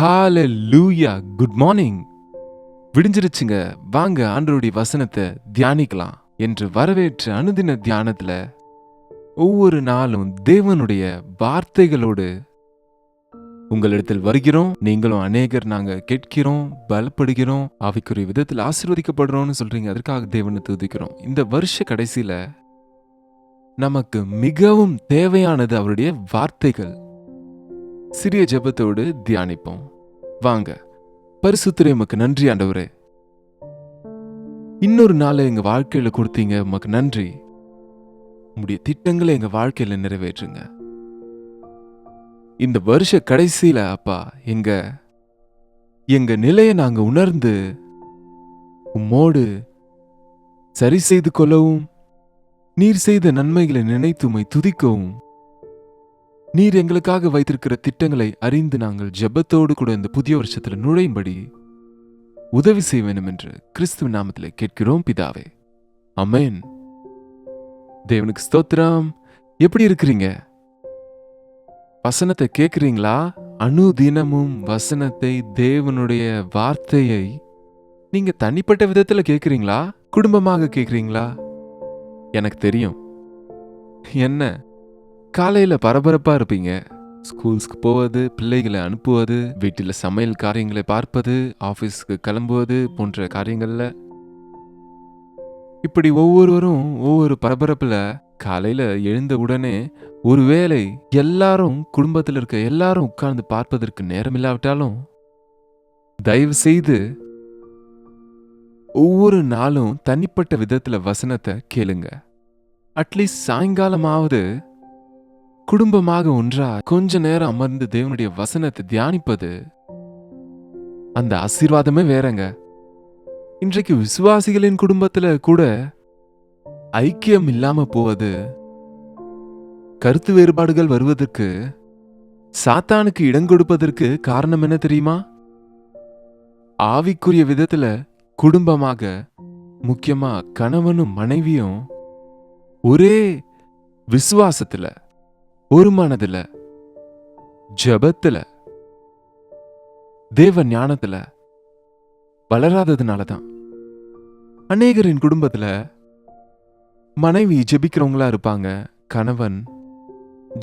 ஹalleluya good morning விடிஞ்சிருச்சுங்க. வாங்க ஆண்டருடைய வசனத்தை தியானிக்கலாம் என்று வரவேற்ற அனுதின தியானத்துல ஒவ்வொரு நாளும் தேவனுடைய வார்த்தைகளோடு உங்களிடத்தில் வருகிறோம். நீங்களும் அநேகர் நாங்க கேட்கிறோம் பலப்படுகிறோம் அவைக்குரிய விதத்தில் ஆசீர்வதிக்கப்படுறோம்னு சொல்றீங்க. அதற்காக தேவனை துதிக்கிறோம். இந்த வருஷ கடைசியில நமக்கு மிகவும் தேவையானது அவருடைய வார்த்தைகள். சிறிய ஜெபத்தோடு தியானிப்போம். வாங்க பரிசுத்தரே உமக்கு நன்றி ஆண்டவரே. இன்னொரு நாளை எங்க வாழ்க்கையில கொடுத்தீங்க உமக்கு நன்றி. உங்களுடைய திட்டங்களை எங்க வாழ்க்கையில நிறைவேற்றுங்க. இந்த வருஷ கடைசியில் அப்பா எங்க எங்க நிலையை நாங்க உணர்ந்து உம்மோடு சரி செய்து கொள்ளவும் நீர் செய்த நன்மைகளை நினைத்து உம்மை துதிக்கவும் நீர் எங்களுக்காக வைத்திருக்கிற திட்டங்களை அறிந்து நாங்கள் ஜெபத்தோடு கூட இந்த புதிய வருஷத்துல நுழையும்படி உதவி செய்ய வேண்டும் என்று கிறிஸ்துவ நாமத்திலே கேட்கிறோம் பிதாவே. அமேன் தேவனுக்கு ஸ்தோத்திரம். எப்படி இருக்கிறீங்க? வசனத்தை கேட்குறீங்களா அணுதினமும் வசனத்தை தேவனுடைய வார்த்தையை நீங்க தனிப்பட்ட விதத்துல கேட்குறீங்களா குடும்பமாக கேட்குறீங்களா எனக்கு தெரியும். என்ன? காலையில் பரபரப்பாக இருப்பீங்க. ஸ்கூல்ஸ்க்கு போவது பிள்ளைகளை அனுப்புவது வீட்டில் சமையல் காரியங்களை பார்ப்பது ஆஃபீஸ்க்கு கிளம்புவது போன்ற காரியங்களில் இப்படி ஒவ்வொருவரும் ஒவ்வொரு பரபரப்பில் காலையில் எழுந்த உடனே ஒருவேளை எல்லாரும் குடும்பத்தில் இருக்க எல்லாரும் உட்கார்ந்து பார்ப்பதற்கு நேரம் இல்லாவிட்டாலும் தயவு செய்து ஒவ்வொரு நாளும் தனிப்பட்ட விதத்தில் வசனத்தை கேளுங்க. அட்லீஸ்ட் சாயங்காலமாவது குடும்பமாக ஒன்றா கொஞ்ச நேரம் அமர்ந்து தேவனுடைய வசனத்தை தியானிப்பது அந்த ஆசீர்வாதமே வேறங்க. இன்றைக்கு விசுவாசிகளின் குடும்பத்துல கூட ஐக்கியம் இல்லாம போவது கருத்து வேறுபாடுகள் வருவதற்கு சாத்தானுக்கு இடம் கொடுப்பதற்கு காரணம் என்ன தெரியுமா? ஆவிக்குரிய விதத்துல குடும்பமாக முக்கியமா கணவனும் மனைவியும் ஒரே விசுவாசத்துல ஒரு மனதுல ஜபத்துல தேவ ஞானத்துல வளராததுனால தான் அநேகரின் குடும்பத்துல மனைவி ஜெபிக்கிறவங்களா இருப்பாங்க கணவன்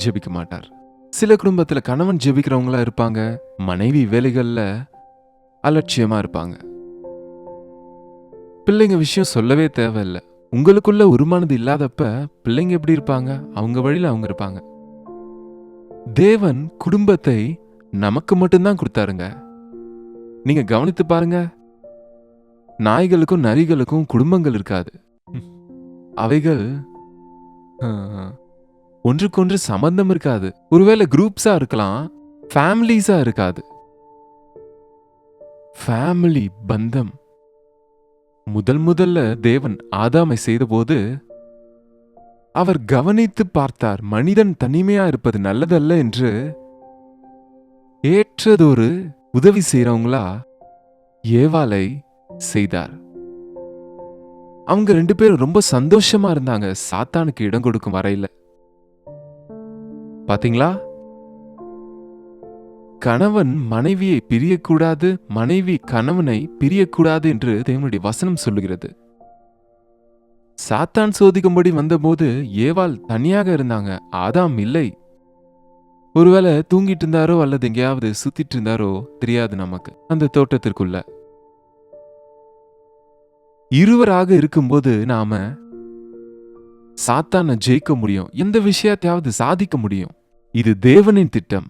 ஜெபிக்க மாட்டார். சில குடும்பத்தில் கணவன் ஜெபிக்கிறவங்களா இருப்பாங்க மனைவி வேலைகளில் அலட்சியமாக இருப்பாங்க. பிள்ளைங்க விஷயம் சொல்லவே தேவையில்ல. உங்களுக்குள்ள உருமானது இல்லாதப்ப பிள்ளைங்க எப்படி இருப்பாங்க? அவங்க வழியில் அவங்க இருப்பாங்க. தேவன் குடும்பத்தை நமக்கு மட்டும்தான் கொடுத்தாருங்க. நீங்க கவனித்து பாருங்க. நாய்களுக்கும் நரிகளுக்கும் குடும்பங்கள் இருக்காது. அவைகள் ஒன்றுக்கொன்று சம்பந்தம் இருக்காது. ஒருவேளை குரூப்ஸா இருக்கலாம் ஃபேமிலிஸா இருக்காது. ஃபேமிலி பந்தம். முதல் முதல்ல தேவன் ஆதாமை செய்தபோது அவர் கவனித்து பார்த்தார் மனிதன் தனிமையா இருப்பது நல்லதல்ல என்று. ஏற்றதொரு உதவி செய்யறவங்களா ஏவாலை செய்தார். அவங்க ரெண்டு பேரும் ரொம்ப சந்தோஷமா இருந்தாங்க சாத்தானுக்கு இடம் கொடுக்கும் வரையில. பாத்தீங்களா? கணவன் மனைவியை பிரியக்கூடாது மனைவி கணவனை பிரியக்கூடாது என்று தேவனுடைய வசனம் சொல்லுகிறது. சாத்தான் சோதிக்கும்படி வந்தபோது ஏவாள் தனியாக இருந்தாங்க. ஆதாம் இல்லை. ஒருவேளை தூங்கிட்டு இருந்தாரோ அல்லது எங்கேயாவது சுத்திட்டு இருந்தாரோ தெரியாது நமக்கு. அந்த தோட்டத்திற்குள்ள. இருவராக இருக்கும்போது நாம சாத்தானை ஜெயிக்க முடியும். எந்த விஷயத்தையாவது சாதிக்க முடியும். இது தேவனின் திட்டம்.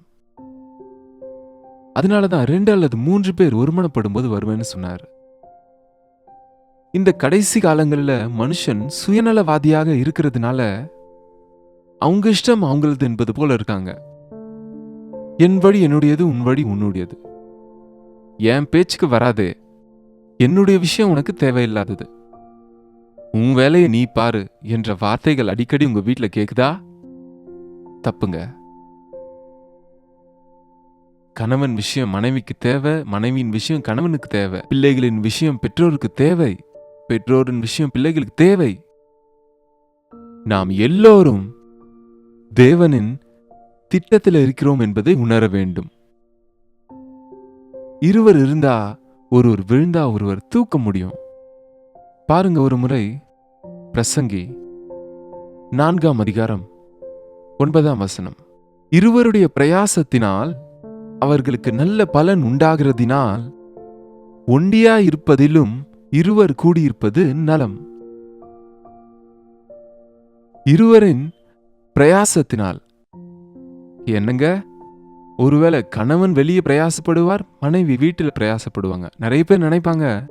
அதனாலதான் ரெண்டு அல்லது மூன்று பேர் ஒருமனப்படும் போது வருவேன்னு சொன்னார். இந்த கடைசி காலங்களில் மனுஷன் சுயநலவாதியாக இருக்கிறதுனால அவங்க இஷ்டம் அவங்களது என்பது போல இருக்காங்க. என் வழி என்னுடையது உன் வழி உன்னுடையது. என் பேச்சுக்கு வராதே. என்னுடைய விஷயம் உனக்கு தேவையில்லாதது. உன் வேலையை நீ பாரு என்ற வார்த்தைகள் அடிக்கடி உங்க வீட்டில் கேக்குதா? தப்புங்க. கணவன் விஷயம் மனைவிக்கு தேவை மனைவியின் விஷயம் கணவனுக்கு தேவை. பிள்ளைகளின் விஷயம் பெற்றோருக்கு தேவை. பெற்றோரின் விஷயம் பிள்ளைகளுக்கு தேவை. நாம் எல்லோரும் தேவனின் திட்டத்தில் இருக்கிறோம் என்பதை உணர வேண்டும். இருவர் இருந்தா ஒருவர் விழுந்தா ஒருவர் தூக்க முடியும். பாருங்க ஒரு முறை பிரசங்கி நான்காம் அதிகாரம் ஒன்பதாம் வசனம். இருவருடைய பிரயாசத்தினால் அவர்களுக்கு நல்ல பலன் உண்டாகிறதினால் ஒண்டியா இருப்பதிலும் இருவர் கூடியிருப்பது நலம். இருவரின் பிரயாசத்தினால். என்னங்க? ஒருவேளை கணவன் வெளியே பிரயாசப்படுவார் மனைவி வீட்டில் பிரயாசப்படுவாங்க. நிறைய பேர் நினைப்பாங்க.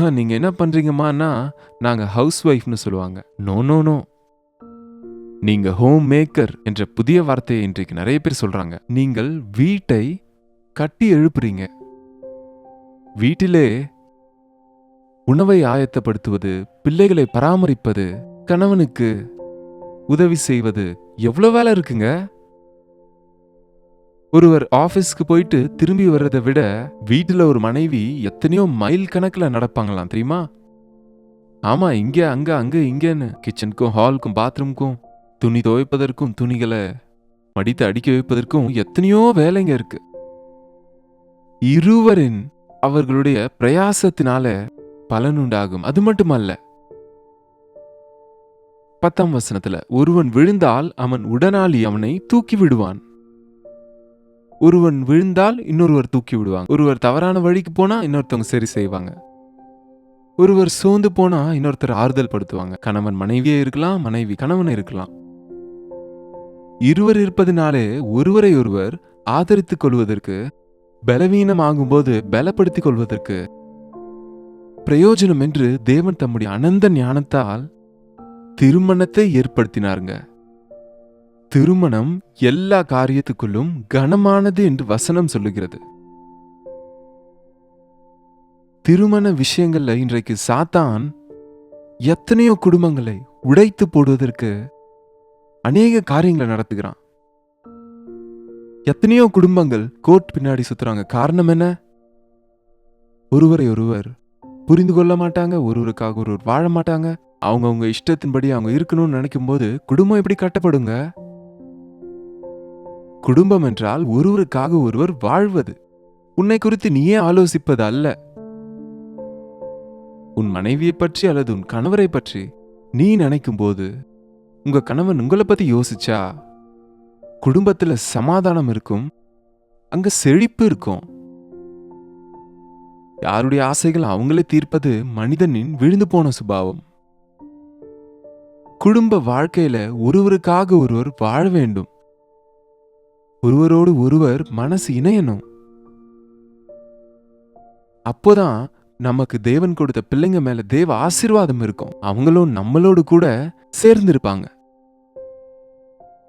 "ஆ, நீங்க என்ன பண்ணுறீங்கம்மான்னா நாங்க ஹவுஸ் ஒய்ஃப்னு சொல்லுவாங்க. நோ நோ நோ நீங்க ஹோம் மேக்கர் என்ற புதிய வார்த்தையை இன்றைக்கு நிறைய பேர் சொல்றாங்க. நீங்கள் வீட்டை கட்டி எழுப்புறீங்க. வீட்டிலே உணவை ஆயத்தப்படுத்துவது பிள்ளைகளை பராமரிப்பது கணவனுக்கு உதவி செய்வது எவ்வளோ வேலை இருக்குங்க? ஒருவர் ஆபீஸ்க்கு போயிட்டு திரும்பி வர்றதை விட வீட்டுல ஒரு மனைவி எத்தனையோ மைல் கணக்குல நடப்பாங்களாம் தெரியுமா? ஆமா இங்கே அங்க அங்க இங்கேன்னு கிச்சனுக்கும் ஹாலுக்கும் பாத்ரூம்க்கும் துணி துவைப்பதற்கும் துணிகளை மடித்து அடிக்க வைப்பதற்கும் எத்தனையோ வேலைங்க இருக்கு. இருவரின் அவர்களுடைய பிரயாசத்தினால பலனுண்டாகும். அது மட்டுமல்ல பத்தாம் வசனத்துல ஒருவன் விழுந்தால் அவன் உடனாளி அவனை தூக்கி விடுவான் ஒருவன் விழுந்தால் இன்னொருவர் தூக்கி விடுவாங்க ஒருவர் தவறான வழிக்கு போனா இன்னொருத்தவங்க சரி செய்வாங்க. ஒருவர் சோர்ந்து போனா இன்னொருத்தர் ஆறுதல் படுத்துவாங்க. கணவன் மனைவியே இருக்கலாம் மனைவி கணவன் இருக்கலாம். இருவர் இருப்பதினாலே ஒருவரை ஒருவர் ஆதரித்துக் கொள்வதற்கு பலவீனமாகும்போது பலப்படுத்திக் கொள்வதற்கு பிரயோஜனம் என்று தேவன் தம்முடைய அனந்த ஞானத்தால் திருமணத்தை ஏற்படுத்தினாருங்க. திருமணம் எல்லா காரியத்துக்குள்ளும் கனமானது என்று வசனம் சொல்லுகிறது. திருமண விஷயங்கள்ல இன்றைக்கு சாத்தான் எத்தனையோ குடும்பங்களை உடைத்து போடுவதற்கு அநேக காரியங்களை நடத்துகிறான். எத்தனையோ குடும்பங்கள் கோர்ட் பின்னாடி சுத்துறாங்க. காரணம் என்ன? ஒருவரை ஒருவர் புரிந்து கொள்ள மாட்டாங்க ஒருவருக்காக ஒருவர் வாழ மாட்டாங்க. அவங்கவுங்க இஷ்டத்தின்படி அவங்க இருக்கணும்னு நினைக்கும் போது குடும்பம் எப்படி கட்டப்படுங்க? குடும்பம் என்றால் ஒருவருக்காக ஒருவர் வாழ்வது. உன்னை குறித்து நீயே ஆலோசிப்பது அல்ல. உன் மனைவியை பற்றி அல்லது உன் கணவரை பற்றி நீ நினைக்கும் போது உங்க கணவன் உங்களை பத்தி யோசிச்சா? குடும்பத்துல சமாதானம் இருக்கும் அங்க செழிப்பு இருக்கும். யாருடைய ஆசைகள் அவங்களே தீர்ப்பது மனிதனின் விழுந்து போன சுபாவம். குடும்ப வாழ்க்கையில ஒருவருக்காக ஒருவர் வாழ வேண்டும். ஒருவரோடு ஒருவர் மனசு இணையணும். அப்போதான் நமக்கு தேவன் கொடுத்த பிள்ளைங்க மேல தேவ ஆசீர்வாதம் இருக்கும். அவங்களும் நம்மளோடு கூட சேர்ந்திருப்பாங்க.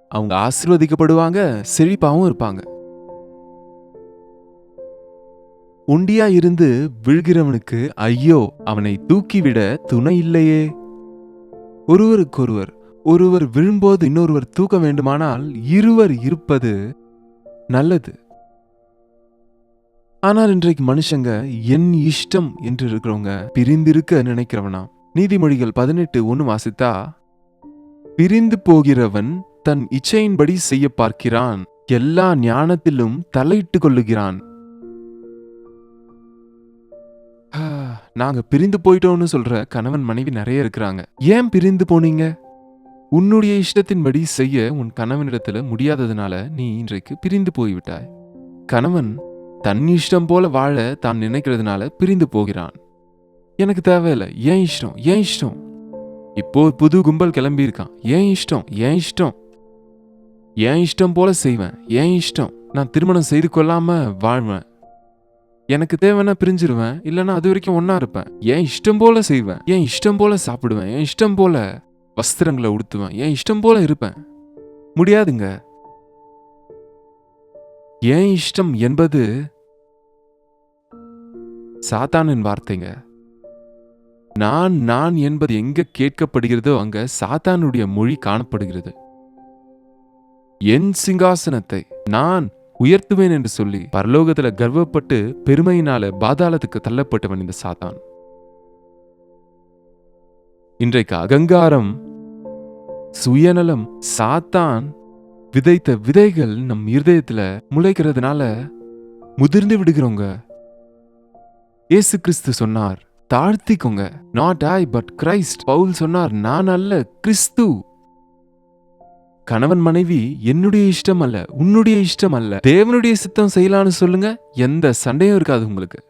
அவங்க ஆசீர்வதிக்கப்படுவாங்க செழிப்பாகவும் இருப்பாங்க. உண்டியா இருந்து விழுகிறவனுக்கு ஐயோ அவனை தூக்கிவிட துணை இல்லையே. ஒருவருக்கொருவர் ஒருவர் விழும்போது இன்னொருவர் தூக்க வேண்டுமானால் இருவர் இருப்பது நல்லது. ஆனால் இன்றைக்கு மனுஷங்க என் இஷ்டம் என்று இருக்கிறவங்க பிரிந்திருக்க நினைக்கிறவனா? நீதிமொழிகள் பதினெட்டு ஒன்னு வாசித்தா பிரிந்து போகிறவன் தன் இச்சையின்படி செய்ய பார்க்கிறான் எல்லா ஞானத்திலும் தலையிட்டு கொள்ளுகிறான் நாங்கள் நாங்க பிரிந்து போயிட்டோம்னு சொல்ற கணவன் மனைவி நிறைய இருக்கிறாங்க. ஏன் பிரிந்து போனீங்க? உன்னுடைய இஷ்டத்தின்படி செய்ய உன் கணவனிடத்துல முடியாததுனால நீ இன்றைக்கு பிரிந்து போய்விட்டாய். கணவன் தன் இஷ்டம் போல வாழ தான் நினைக்கிறதுனால பிரிந்து போகிறான். எனக்கு தேவையில்லை. ஏன் இஷ்டம்? ஏன் இஷ்டம்? இப்போ புது கும்பல் கிளம்பியிருக்கான் ஏன் இஷ்டம்? ஏன் இஷ்டம்? ஏன் இஷ்டம் போல செய்வேன்? ஏன் இஷ்டம்? நான் திருமணம் செய்து கொள்ளாம வாழ்வேன். எனக்கு தேவைன்னா பிரிஞ்சிருவேன் இல்லைன்னா அது வரைக்கும் ஒன்றா இருப்பேன். என் இஷ்டம் போல செய்வேன்? என் இஷ்டம் போல சாப்பிடுவேன்? என் இஷ்டம் போல வஸ்திரங்களை உடுத்துவேன்? என் இஷ்டம் போல இருப்பேன்? முடியாதுங்க. என் இஷ்டம் என்பது சாத்தானின் வார்த்தைங்க. நான் நான் என்பது எங்க கேட்கப்படுகிறதோ அங்க சாத்தானுடைய மொழி காணப்படுகிறது. என் சிங்காசனத்தை நான் உயர்த்துவேன் என்று சொல்லி பரலோகத்துல கர்வப்பட்டு பெருமையினால பாதாளத்துக்கு தள்ளப்பட்டவன் இந்த சாத்தான். இன்றைக்கு அகங்காரம் சுயநலம் சாத்தான் விதைத்த விதைகள் நம் இருதயத்துல முளைக்கிறதுனால முதிர்ந்து விடுகிறோங்க. இயேசு கிறிஸ்து சொன்னார் தாழ்த்திக்கோங்க. Not I but Christ Paul சொன்னார் நான் அல்ல கிறிஸ்து. கணவன் மனைவி என்னுடைய இஷ்டம் அல்ல உன்னுடைய இஷ்டம் அல்ல. தேவனுடைய சித்தம் செய்யலான்னு சொல்லுங்க எந்த சண்டையும் இருக்காது உங்களுக்கு.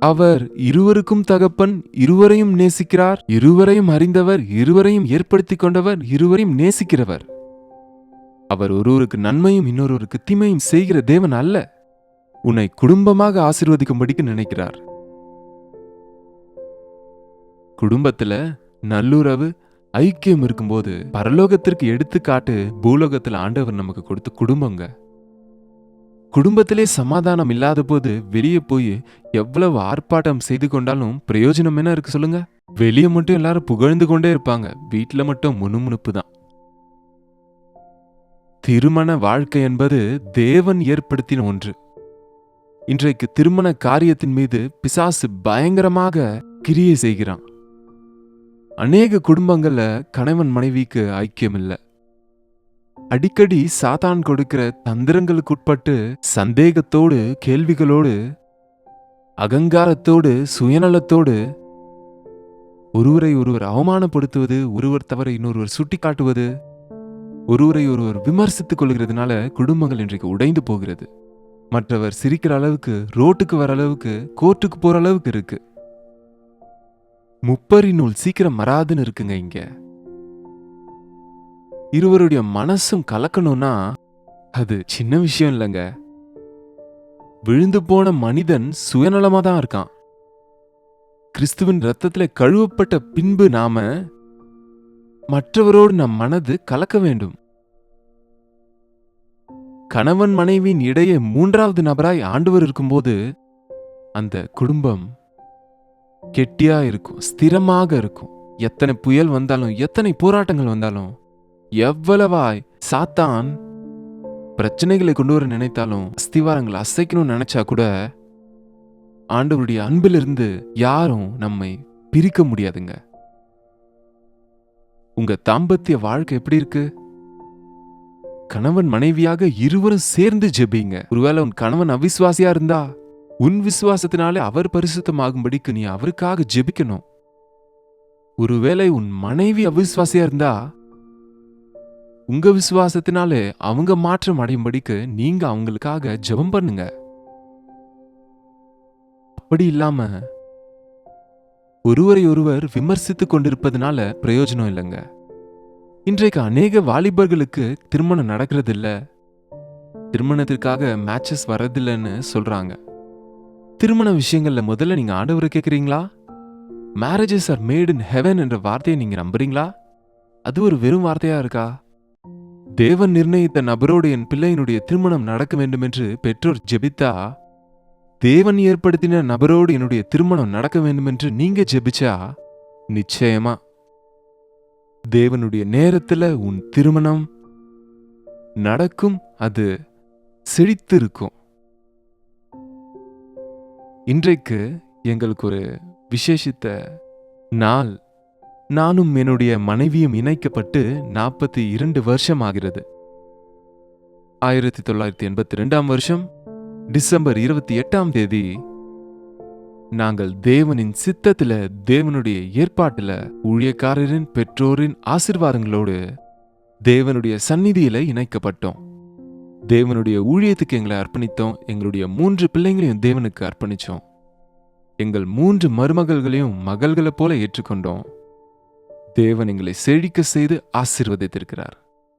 அவர் இருவருக்கும் தகப்பன் இருவரையும் நேசிக்கிறார். இருவரையும் அறிந்தவர் இருவரையும் ஏற்படுத்திக் கொண்டவர் இருவரையும் நேசிக்கிறவர். அவர் ஒருவருக்கு நன்மையும் இன்னொருவருக்கு தீமையும் செய்கிற தேவன் அல்ல. உன்னை குடும்பமாக ஆசிர்வதிக்கும்படிக்கு நினைக்கிறார். குடும்பத்துல நல்லுறவு ஐக்கியம் இருக்கும்போது பரலோகத்திற்கு எடுத்துக்காட்டு பூலோகத்தில் ஆண்டவர் நமக்கு கொடுத்த குடும்பங்க. குடும்பத்திலே சமாதானம் இல்லாத போது வெளியே போய் எவ்வளவு ஆர்ப்பாட்டம் செய்து கொண்டாலும் பிரயோஜனம் என்ன இருக்கு சொல்லுங்க? வெளியே மட்டும் எல்லாரும் புகழ்ந்து கொண்டே இருப்பாங்க. வீட்டில் மட்டும் முணுமுணுப்பு தான். திருமண வாழ்க்கை என்பது தேவன் ஏற்படுத்தின ஒன்று. இன்றைக்கு திருமண காரியத்தின் மீது பிசாசு பயங்கரமாக கிரியை செய்கிறான். அநேக குடும்பங்களில் கணவன் மனைவிக்கு ஐக்கியம் இல்லை அடிக்கடி சாத்தான் கொடுக்கிற தந்திரங்களுக்கு உட்பட்டு சந்தேகத்தோடு கேள்விகளோடு அகங்காரத்தோடு சுயநலத்தோடு ஒருவரை ஒருவர் அவமானப்படுத்துவது ஒருவர் தவறை இன்னொருவர் சுட்டிக்காட்டுவது ஒருவரை ஒருவர் விமர்சித்துக் கொள்கிறதுனால குடும்பங்கள் இன்றைக்கு உடைந்து போகிறது. மற்றவர் சிரிக்கிற அளவுக்கு ரோட்டுக்கு வர அளவுக்கு கோர்ட்டுக்கு போற அளவுக்கு இருக்கு. முப்பரி நூல் சீக்கிரம் மராதுன்னு இருக்குங்க இங்க. இருவருடைய மனசும் கலக்கணும்னா அது சின்ன விஷயம் இல்லைங்க. விழுந்து போன மனிதன் சுயநலமா தான் இருக்கான். கிறிஸ்துவின் ரத்தத்துல கழுவப்பட்ட பின்பு நாம மற்றவரோடு நம் மனது கலக்க வேண்டும். கணவன் மனைவியின் இடையே மூன்றாவது நபராய் ஆண்டவர் இருக்கும்போது அந்த குடும்பம் கெட்டியா இருக்கும் ஸ்திரமாக இருக்கும். எத்தனை புயல் வந்தாலும் எத்தனை போராட்டங்கள் வந்தாலும் எவ்வளவாய் சாத்தான் பிரச்சனைகளை கொண்டு வர நினைத்தாலும் அஸ்திவாரங்களை அசைக்கணும்னு நினைச்சா கூட ஆண்டவருடைய அன்பிலிருந்து யாரும் நம்மை பிரிக்க முடியாதுங்க. உங்க தாம்பத்திய வாழ்க்கை எப்படி இருக்கு? கணவன் மனைவியாக இருவரும் சேர்ந்து ஜெபிங்க. ஒருவேளை உன் கணவன் அவிசுவாசியா இருந்தா உன் விசுவாசத்தினாலே அவர் பரிசுத்தமாகும்படிக்கு நீ அவருக்காக ஜெபிக்கணும். ஒருவேளை உன் மனைவி அவிசுவாசியா இருந்தா உங்க விசுவாசத்தினாலே அவங்க மாற்றம் அடையும்படிக்கு நீங்க அவங்களுக்காக ஜெபம் பண்ணுங்க. அப்படி இல்லாம ஒருவரை ஒருவர் விமர்சித்துக் கொண்டிருப்பதனால பிரயோஜனம் இல்லைங்க. இன்றைக்கு அநேக வாலிபர்களுக்கு திருமணம் நடக்கிறதில்ல. திருமணத்திற்காக மேட்சஸ் வர்றதில்லைன்னு சொல்றாங்க. திருமண விஷயங்கள்ல முதல்ல நீங்க ஆண்டவரை கேக்குறீங்களா? Marriages are made in heaven என்ற வார்த்தையை நீங்க நம்புறீங்களா? அது ஒரு வெறும் வார்த்தையா இருக்கா? தேவன் நிர்ணயித்த நபரோடு என் பிள்ளையினுடைய திருமணம் நடக்க வேண்டும் என்று பெற்றோர் ஜெபித்தா தேவன் ஏற்படுத்தின நபரோடு என்னுடைய திருமணம் நடக்க வேண்டும் என்று நீங்க ஜெபிச்சா நிச்சயமா தேவனுடைய நேரத்துல உன் திருமணம் நடக்கும் அது செழித்திருக்கும். இன்றைக்கு எங்களுக்கு ஒரு விசேஷித்த நாள். நானும் என்னுடைய மனைவியும் இணைக்கப்பட்டு நாற்பத்தி இரண்டு வருஷம் ஆகிறது ஆயிரத்தி தொள்ளாயிரத்தி எண்பத்தி ரெண்டாம் வருஷம் டிசம்பர் இருபத்தி எட்டாம் தேதி நாங்கள் தேவனின் சித்தத்துல தேவனுடைய ஏற்பாட்டுல ஊழியக்காரரின் பெற்றோரின் ஆசிர்வாதங்களோடு தேவனுடைய சந்நிதியில இணைக்கப்பட்டோம். தேவனுடைய ஊழியத்துக்கு எங்களை அர்ப்பணித்தோம். எங்களுடைய மூன்று பிள்ளைங்களையும் தேவனுக்கு அர்ப்பணித்தோம் எங்கள் மூன்று மருமகள்களையும் மகள்களைப் போல ஏற்றுக்கொண்டோம். தேவன் எங்களை செழிக்க செய்து ஆசீர்வதித்திருக்கிறார்.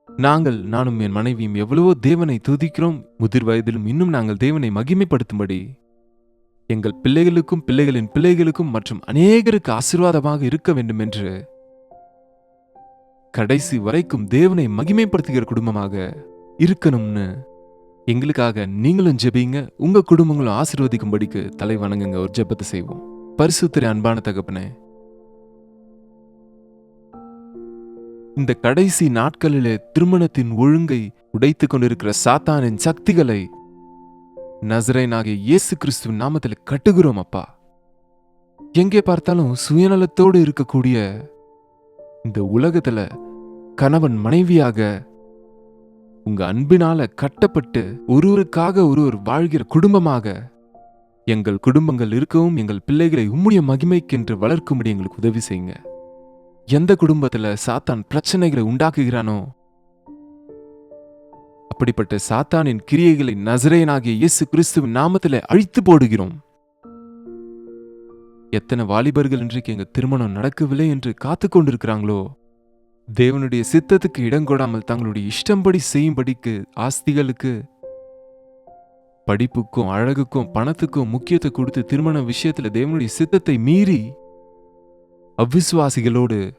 நாங்கள் நானும் என் மனைவியும் எவ்வளவோ தேவனை துதிக்கிறோம். முதிர் வயதிலும் இன்னும் நாங்கள் தேவனை மகிமைப்படுத்தும்படி. எங்கள் பிள்ளைகளுக்கும் பிள்ளைகளின் பிள்ளைகளுக்கும் மற்றும் அநேகருக்கு ஆசீர்வாதமாக இருக்க வேண்டும் என்று கடைசி வரைக்கும் தேவனை மகிமைப்படுத்துகிற குடும்பமாக இருக்கணும்னு. எங்களுக்காக நீங்களும் ஜெபிங்க. உங்க குடும்பங்களும் ஆசிர்வதிக்கும்படிக்கு தலை வணங்குங்க. ஒரு ஜெபத்தை செய்வோம். பரிசுத்திரை அன்பான தகப்பனே. இந்த கடைசி நாட்களிலே திருமணத்தின் ஒழுங்கை உடைத்துக் கொண்டிருக்கிற சாத்தானின் சக்திகளை நசரேனாகிய இயேசு கிறிஸ்துவின் நாமத்தில் கட்டுகிறோம் அப்பா. எங்கே பார்த்தாலும் சுயநலத்தோடு இருக்கக்கூடிய இந்த உலகத்துல கணவன் மனைவியாக உங்க அன்பினால கட்டப்பட்டு ஒருவருக்காக ஒருவர் வாழ்கிற குடும்பமாக எங்கள் குடும்பங்கள் இருக்கவும் எங்கள் பிள்ளைகளை உம்முடைய மகிமைக்கென்று வளர்க்கும்படி எங்களுக்கு உதவி செய்யுங்க. எந்த குடும்பத்துல சாத்தான் பிரச்சனைகளை உண்டாக்குகிறானோ அப்படிப்பட்ட சாத்தானின் கிரியைகளை நசரேயனாகிய இயேசு கிறிஸ்துவின் நாமத்தில் அழித்து போடுகிறோம். எத்தனை வாலிபர்கள் இன்றைக்கு எங்க திருமணம் நடக்கவில்லை என்று காத்து கொண்டிருக்கிறாங்களோ தேவனுடைய சித்தத்துக்கு இடம் கொடாமல் தங்களுடைய இஷ்டம்படி செய்யும்படிக்கு ஆஸ்திகளுக்கு படிப்புக்கும் அழகுக்கும் பணத்துக்கும் முக்கியத்தை கொடுத்து திருமண விஷயத்துல தேவனுடைய சித்தத்தை மீறி அவ்விசுவாசிகளோடு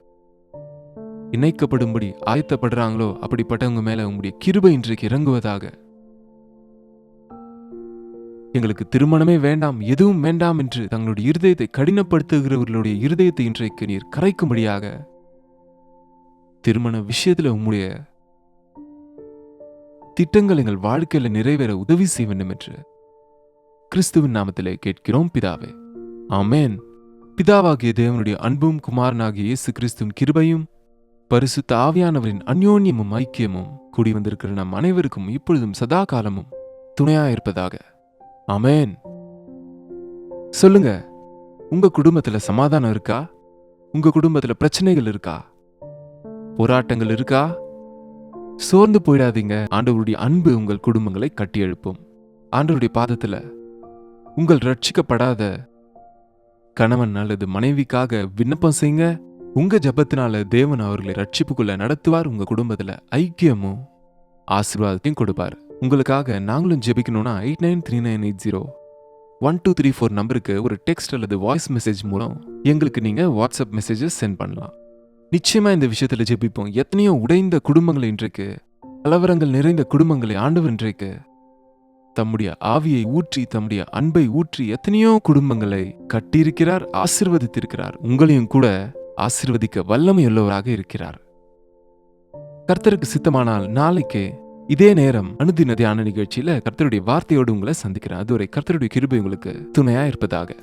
இணைக்கப்படும்படி ஆயத்தப்படுறாங்களோ அப்படிப்பட்டவங்க மேல உங்களுடைய கிருபை இன்றைக்கு இறங்குவதாக. எங்களுக்கு திருமணமே வேண்டாம் எதுவும் வேண்டாம் என்று தங்களுடைய இருதயத்தை கடினப்படுத்துகிறவர்களுடைய இருதயத்தை இன்றைக்கு நீர் கரைக்கும்படியாக திருமண விஷயத்துல உம்முடைய திட்டங்கள் எங்கள் வாழ்க்கையில் நிறைவேற உதவி செய்ய வேண்டும் என்று கிறிஸ்துவின் நாமத்திலே கேட்கிறோம் பிதாவே. ஆமேன். பிதாவாகிய தேவனுடைய அன்பும் குமாரனாகிய இயேசு கிறிஸ்துவின் கிருபையும் பரிசுத்த ஆவியானவரின் அந்யோன்யமும் ஐக்கியமும் கூடி வந்திருக்கிற நம் அனைவருக்கும் இப்பொழுதும் சதா காலமும் துணையாயிருப்பதாக அமேன் சொல்லுங்க உங்க குடும்பத்துல சமாதானம் இருக்கா? உங்க குடும்பத்துல பிரச்சனைகள் இருக்கா? போராட்டங்கள் இருக்கா? சோர்ந்து போயிடாதீங்க. ஆண்டவருடைய அன்பு உங்கள் குடும்பங்களை கட்டி எழுப்பும் ஆண்டவருடைய பாதத்துல உங்கள் ரட்சிக்கப்படாத கணவன் அல்லது மனைவிக்காக விண்ணப்பம் செய்யுங்க. உங்க ஜபத்தினால தேவன் அவர்களை ரட்சிப்புக்குள்ள நடத்துவார். உங்க குடும்பத்துல ஐக்கியமும் ஆசீர்வாதத்தையும் கொடுப்பார். உங்களுக்காக நாங்களும் ஜெபிக்கணும்னா eight nine three nine eight zero one two three four நம்பருக்கு ஒரு டெக்ஸ்ட் அல்லது வாய்ஸ் மெசேஜ் மூலம் எங்களுக்கு நீங்க வாட்ஸ்அப் மெசேஜஸ் சென்ட் பண்ணலாம். நிச்சயமா இந்த விஷயத்துல ஜெபிப்போம். எத்தனையோ உடைந்த குடும்பங்கள் இன்றைக்கு கலவரங்கள் நிறைந்த குடும்பங்களை ஆண்டவர் இன்றைக்கு தம்முடைய ஆவியை ஊற்றி தம்முடைய அன்பை ஊற்றி எத்தனையோ குடும்பங்களை கட்டியிருக்கிறார் ஆசிர்வதித்திருக்கிறார். உங்களையும் கூட ஆசிர்வதிக்க வல்லமையுள்ளவராக இருக்கிறார். கர்த்தருக்கு சித்தமானால் நாளைக்கு இதே நேரம் அனுதின தியான நிகழ்ச்சியில கர்த்தருடைய வார்த்தையோடு உங்களை சந்திக்கிறேன். அதுவரை கர்த்தருடைய கிருபை உங்களுக்கு துணையா இருப்பதாக.